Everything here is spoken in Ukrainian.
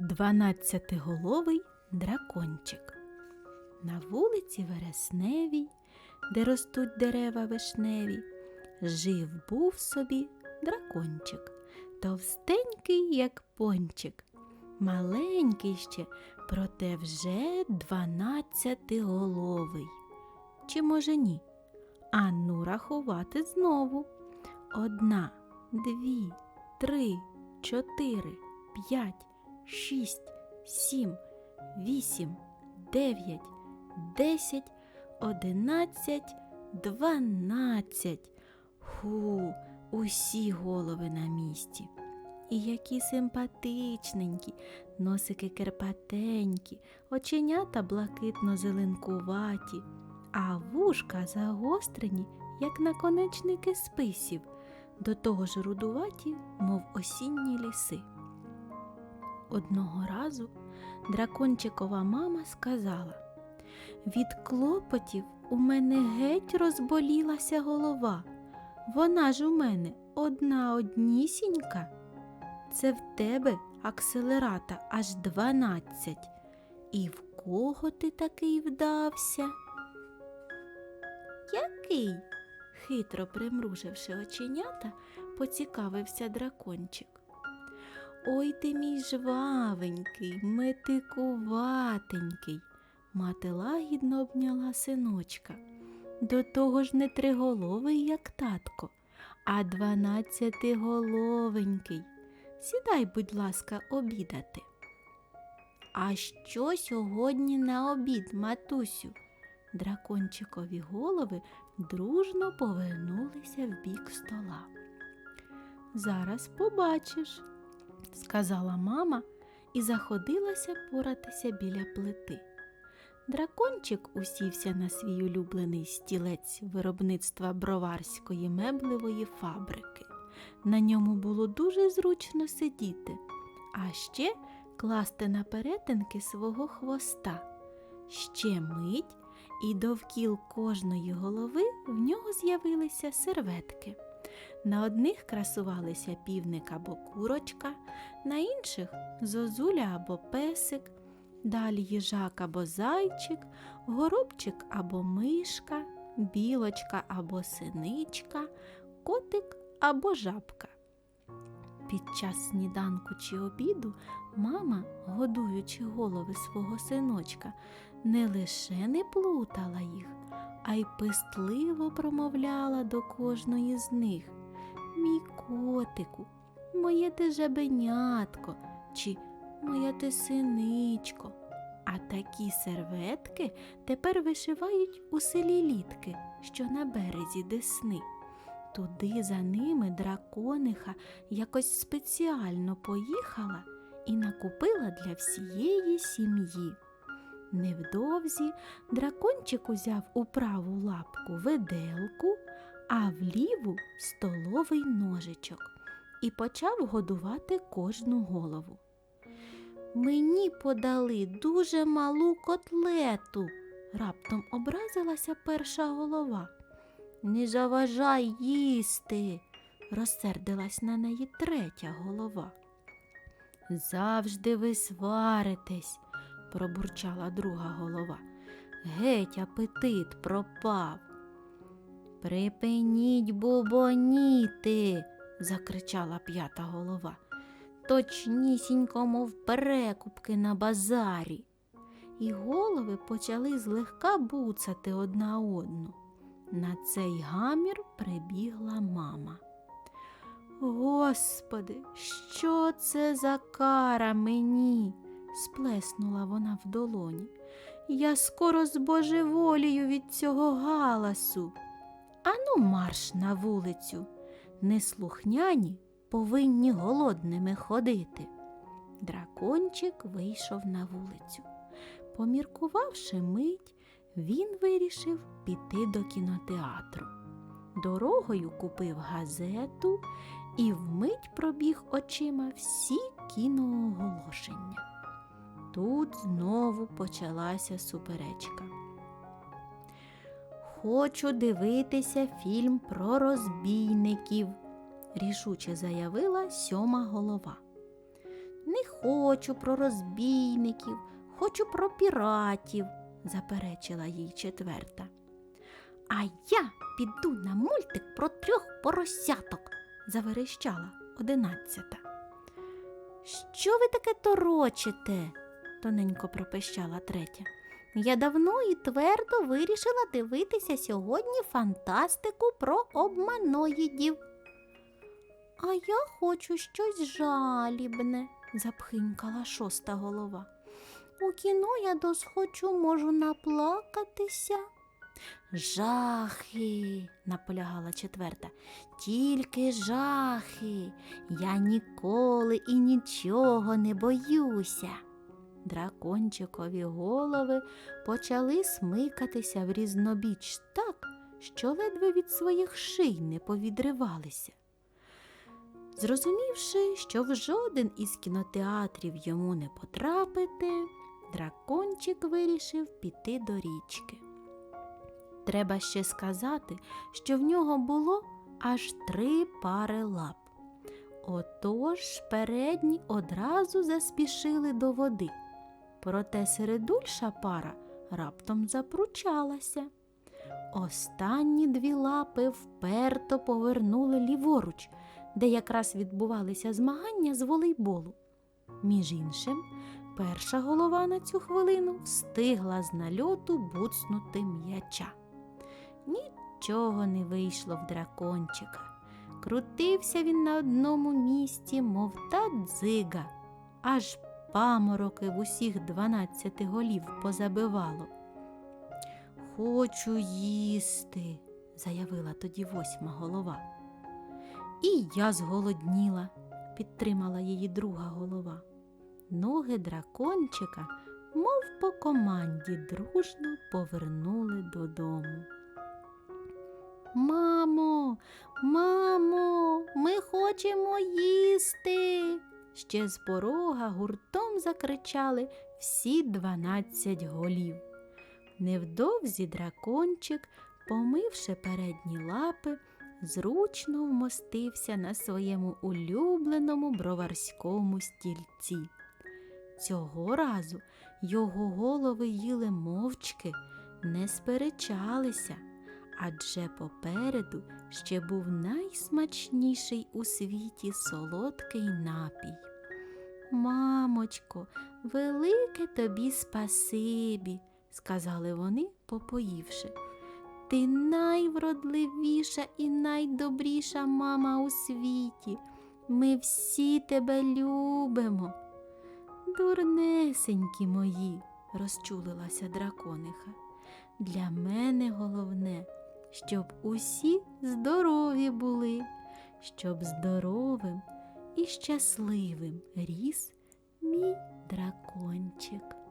Дванадцятиголовий дракончик. На вулиці Вересневій, де ростуть дерева вишневі, жив був собі дракончик, товстенький, як пончик, маленький ще, проте вже дванадцятиголовий. Чи може ні? Ану рахувати знову. Одна, дві, три, чотири, п'ять, шість, сім, вісім, дев'ять, десять, одинадцять, дванадцять. Ху, усі голови на місці. І які симпатичненькі, носики керпатенькі, оченята блакитно-зеленкуваті, а вушка загострені, як наконечники списів, до того ж рудуваті, мов осінні ліси. Одного разу дракончикова мама сказала Від клопотів у мене геть розболілася голова. Вона ж у мене одна однісінька. Це в тебе акселерата аж дванадцять. І в кого ти такий вдався? Який? хитро примруживши оченята, поцікавився дракончик. Ой ти мій жвавенький, метикуватенький. Мати лагідно обняла синочка. До того ж не триголовий, як татко, а дванадцятиголовенький. Сідай, будь ласка, обідати. А що сьогодні на обід, матусю? Дракончикові голови дружно повернулися в бік стола. Зараз побачиш, сказала мама і заходилася поратися біля плити. Дракончик усівся на свій улюблений стілець виробництва броварської меблевої фабрики. На ньому було дуже зручно сидіти, а ще класти на перетинки свого хвоста. Ще мить, і довкіл кожної голови в нього з'явилися серветки. На одних красувалися півник або курочка, на інших зозуля або песик, далі їжак або зайчик, горобчик або мишка, білочка або синичка, котик або жабка. Під час сніданку чи обіду мама, годуючи голови свого синочка, не лише не плутала їх, а й пестливо промовляла до кожної з них Мій котику, моє ти жабенятко чи моя ти синичко. А такі серветки тепер вишивають у селі літки, що на березі Десни. Туди за ними дракониха якось спеціально поїхала і накупила для всієї сім'ї. Невдовзі дракончик узяв у праву лапку виделку, а в ліву столовий ножичок і почав годувати кожну голову. Мені подали дуже малу котлету, раптом образилася перша голова. Не заважай їсти, розсердилась на неї третя голова. Завжди ви сваритесь, пробурчала друга голова. Геть апетит пропав. Припиніть бубоніти, закричала п'ята голова. Точнісінько, мов перекупки на базарі. І голови почали злегка буцати одна одну. На цей гамір прибігла мама. Господи, що це за кара мені? Сплеснула вона в долоні. Я скоро збожеволію від цього галасу. Ану, марш на вулицю. Неслухняні повинні голодними ходити. Дракончик вийшов на вулицю. Поміркувавши мить, він вирішив піти до кінотеатру. Дорогою купив газету і вмить пробіг очима всі кінооголошення. Тут знову почалася суперечка. Хочу дивитися фільм про розбійників, рішуче заявила сьома голова. Не хочу про розбійників, хочу про піратів, заперечила їй четверта. А я піду на мультик про трьох поросяток, заверещала одинадцята. Що ви таке торочите? Тоненько пропищала третя. Я давно і твердо вирішила дивитися сьогодні фантастику про обманоїдів. А я хочу щось жалібне, запхинькала шоста голова. У кіно я досхочу можу наплакатися. Жахи, наполягала четверта. Тільки жахи. Я ніколи і нічого не боюся. Дракончикові голови почали смикатися в різнобіч так, що ледве від своїх ший не повідривалися. Зрозумівши, що в жоден із кінотеатрів йому не потрапити, дракончик вирішив піти до річки. Треба ще сказати, що в нього було аж три пари лап. Отож передні одразу заспішили до води. Проте середульша пара раптом запручалася. Останні дві лапи вперто повернули ліворуч, де якраз відбувалися змагання з волейболу. Між іншим, перша голова на цю хвилину встигла з нальоту буцнути м'яча. Нічого не вийшло в дракончика. Крутився він на одному місці, мов та дзига, аж памороки в усіх дванадцяти голів позабивало. Хочу їсти, заявила тоді восьма голова. І я зголодніла, підтримала її друга голова. Ноги дракончика, мов по команді, дружно повернули додому. Мамо, мамо, ми хочемо їсти. Ще з порога гуртом закричали всі дванадцять голів. Невдовзі дракончик, помивши передні лапи, зручно вмостився на своєму улюбленому броварському стільці. Цього разу його голови їли мовчки, не сперечалися, адже попереду ще був найсмачніший у світі солодкий напій. Мамочко, велике тобі спасибі, сказали вони, попоївши. Ти найвродливіша і найдобріша мама у світі. Ми всі тебе любимо. Дурнесенькі мої, розчулилася дракониха. Для мене головне, щоб усі здорові були, щоб здоровим і щасливим ріс мій дракончик.